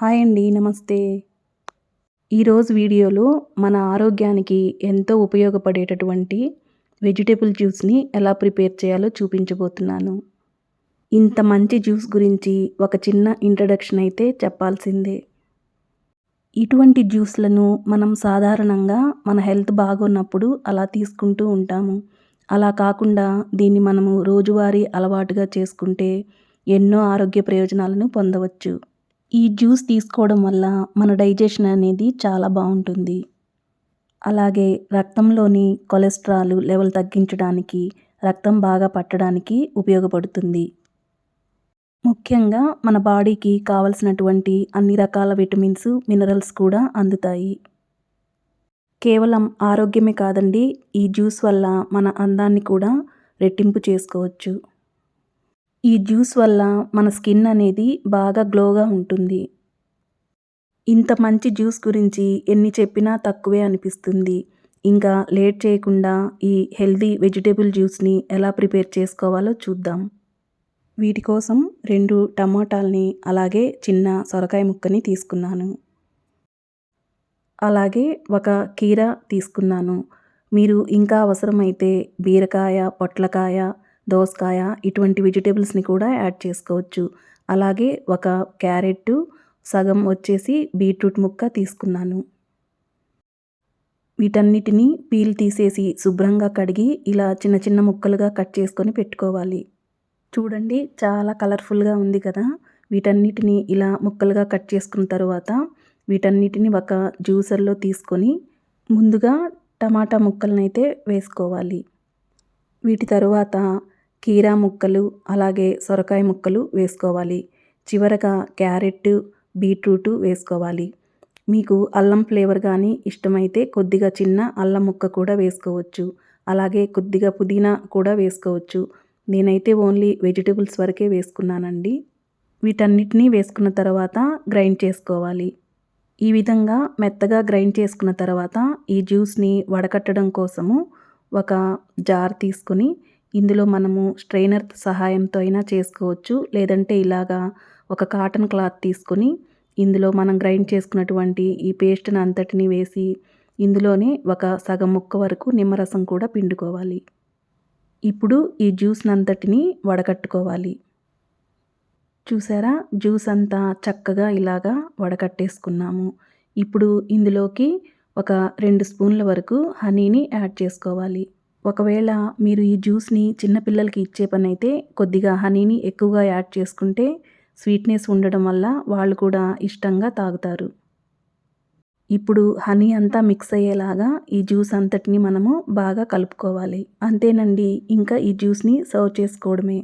Hi అండి నమస్తే. ఈరోజు వీడియోలో మన ఆరోగ్యానికి ఎంతో ఉపయోగపడేటటువంటి వెజిటేబుల్ జ్యూస్ని ఎలా ప్రిపేర్ చేయాలో చూపించబోతున్నాను. ఇంత మంచి జ్యూస్ గురించి ఒక చిన్న ఇంట్రడక్షన్ అయితే చెప్పాల్సిందే. ఇటువంటి జ్యూస్లను మనం సాధారణంగా మన హెల్త్ బాగున్నప్పుడు అలా తీసుకుంటూ ఉంటాము. అలా కాకుండా దీన్ని మనము రోజువారీ అలవాటుగా చేసుకుంటే ఎన్నో ఆరోగ్య ప్రయోజనాలను పొందవచ్చు. ఈ జ్యూస్ తీసుకోవడం వల్ల మన డైజెషన్ అనేది చాలా బాగుంటుంది. అలాగే రక్తంలోని కొలెస్ట్రాల్ లెవెల్ తగ్గించడానికి రక్తం బాగా పట్టడానికి ఉపయోగపడుతుంది. ముఖ్యంగా మన బాడీకి కావలసినటువంటి అన్ని రకాల విటమిన్స్ మినరల్స్ కూడా అందుతాయి. కేవలం ఆరోగ్యమే కాదండి ఈ జ్యూస్ వల్ల మన అందాన్ని కూడా రెట్టింపు చేసుకోవచ్చు. ఈ జ్యూస్ వల్ల మన స్కిన్ అనేది బాగా గ్లోగా ఉంటుంది. ఇంత మంచి జ్యూస్ గురించి ఎన్ని చెప్పినా తక్కువే అనిపిస్తుంది. ఇంకా లేట్ చేయకుండా ఈ హెల్దీ వెజిటేబుల్ జ్యూస్ని ఎలా ప్రిపేర్ చేసుకోవాలో చూద్దాం. వీటి కోసం రెండు టమాటాలని అలాగే చిన్న సొరకాయ ముక్కని తీసుకున్నాను. అలాగే ఒక కీర తీసుకున్నాను. మీరు ఇంకా అవసరమైతే బీరకాయ పొట్లకాయ దోసకాయ ఇటువంటి వెజిటేబుల్స్ని కూడా యాడ్ చేసుకోవచ్చు. అలాగే ఒక క్యారెట్ సగం వచ్చేసి బీట్రూట్ ముక్క తీసుకున్నాను. వీటన్నిటిని పీల్ తీసేసి శుభ్రంగా కడిగి ఇలా చిన్న చిన్న ముక్కలుగా కట్ చేసుకొని పెట్టుకోవాలి. చూడండి చాలా కలర్ఫుల్గా ఉంది కదా? వీటన్నిటిని ఇలా ముక్కలుగా కట్ చేసుకున్న తర్వాత వీటన్నిటిని ఒక జ్యూసర్లో తీసుకొని ముందుగా టమాటా ముక్కలనైతే వేసుకోవాలి. వీటి తరువాత కీరా ముక్కలు అలాగే సొరకాయ ముక్కలు వేసుకోవాలి. చివరగా క్యారెట్ బీట్రూట్ వేసుకోవాలి. మీకు అల్లం ఫ్లేవర్ కానీ ఇష్టమైతే కొద్దిగా చిన్న అల్లం ముక్క కూడా వేసుకోవచ్చు. అలాగే కొద్దిగా పుదీనా కూడా వేసుకోవచ్చు. నేనైతే ఓన్లీ వెజిటేబుల్స్ వరకే వేసుకున్నానండి. వీటన్నిటినీ వేసుకున్న తర్వాత గ్రైండ్ చేసుకోవాలి. ఈ విధంగా మెత్తగా గ్రైండ్ చేసుకున్న తర్వాత ఈ జ్యూస్ని వడకట్టడం కోసము ఒక జార్ తీసుకొని ఇందులో మనము స్ట్రైనర్ సహాయంతో అయినా చేసుకోవచ్చు. లేదంటే ఇలాగా ఒక కాటన్ క్లాత్ తీసుకొని ఇందులో మనం గ్రైండ్ చేసుకున్నటువంటి ఈ పేస్ట్ని అంతటిని వేసి ఇందులోనే ఒక సగం ముక్క వరకు నిమ్మరసం కూడా పిండుకోవాలి. ఇప్పుడు ఈ జ్యూస్ని అంతటిని వడకట్టుకోవాలి. చూసారా? జ్యూస్ అంతా చక్కగా ఇలాగా వడకట్టేసుకున్నాము. ఇప్పుడు ఇందులోకి ఒక రెండు స్పూన్ల వరకు హనీని యాడ్ చేసుకోవాలి. ఒకవేళ మీరు ఈ జ్యూస్ని చిన్నపిల్లలకి ఇచ్చే పని అయితే కొద్దిగా హనీని ఎక్కువగా యాడ్ చేసుకుంటే స్వీట్నెస్ ఉండడం వల్ల వాళ్ళు కూడా ఇష్టంగా తాగుతారు. ఇప్పుడు హనీ అంతా మిక్స్ అయ్యేలాగా ఈ జ్యూస్ అంతటిని మనము బాగా కలుపుకోవాలి. అంతేనండి ఇంకా ఈ జ్యూస్ని సర్వ్ చేసుకోవడమే.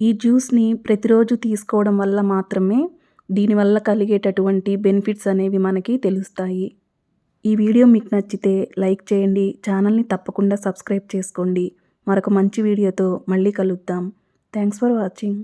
ఈ జ్యూస్ని ప్రతిరోజు తీసుకోవడం వల్ల మాత్రమే దీనివల్ల కలిగేటటువంటి బెనిఫిట్స్ అనేవి మనకి తెలుస్తాయి. ఈ వీడియో మీకు నచ్చితే లైక్ చేయండి ఛానల్ని తప్పకుండా సబ్స్క్రైబ్ చేసుకోండి. మరొక మంచి వీడియోతో మళ్ళీ కలుద్దాం. Thanks for watching